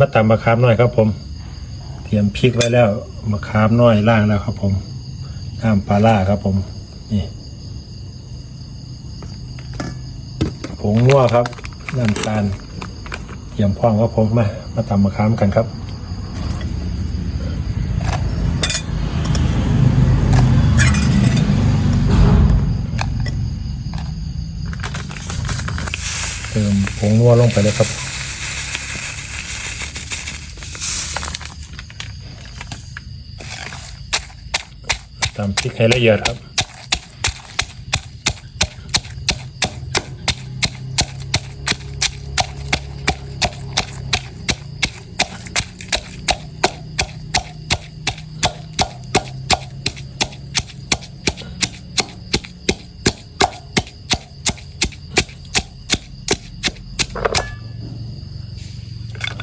มาตำมะขามน้อยครับผม เตรียมพริกไว้แล้วมะขามน้อยล่างแล้วครับผมน้ำปลาล่าครับผม นี่ผงนัวครับน้ำตาลเตรียมพร้อมครับผมมามาตำมะขามกันครับเติมผงนัวลงไปเลยครับ ตามพริกให้ละเอียดครับ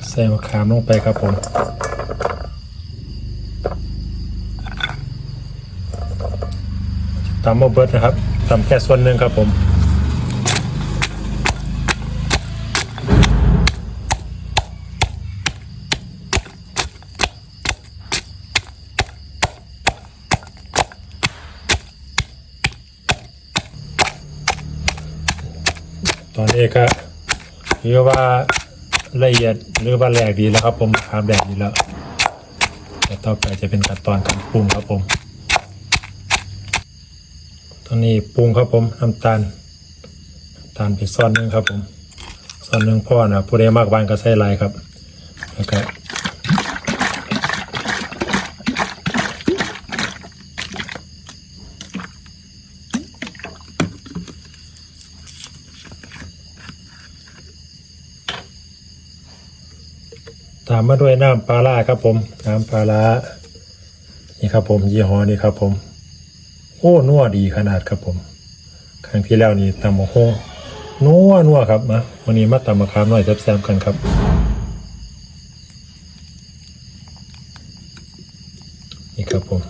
ใส่มะขามลงไปครับผม ตำมาเบิร์ดนะครับตำแค่ส่วนหนึ่งครับผมตอนนี้ก็ถือว่าละเอียดหรือว่าแหลกดีแล้วครับผมคามแหลกดีแล้วแต่ต่อไปจะเป็นขั้นตอนการปรุงครับผม ตอนนี้ปรุงครับผมน้ำตาลน้ำตาลไปซ่อนหนึงครับผมซ่อนหนึงพ่อนะผู้ใดมากบานก็ใส่ลายครับแล้วก็ตามมาด้วยน้ำปลาร้าครับผม น้ำปลาร้านี่ครับผมยี่ห้อนี้ครับผม อ้นัวดีขนาดครับผม ครั้งที่แล้วนี่ตำมะฮงนัวนัวครับมาวันนี้มาตำมะขามหน่อยแซ่บๆกันครับนี่ครับผม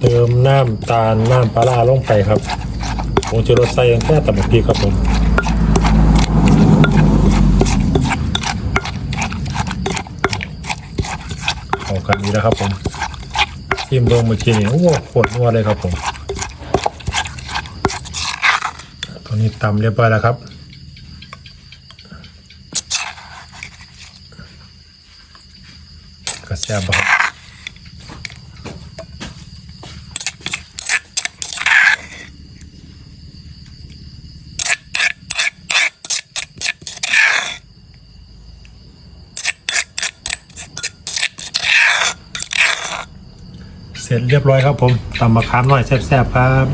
เติมน้ำตาลน้ำปลาลงไปครับผมจะรสใส่แค่ตำมะพริกครับผมเข้ากันดีแล้วครับผม ชิมเบิ้งเมื่อกี้นี่โอ้โหปวดนัวเลยครับผมตอนนี้ตำเรียบร้อยแล้วครับกระแซบครับ เสร็จเรียบร้อยครับผมตำมะขามหน่อยแซ่บๆครับ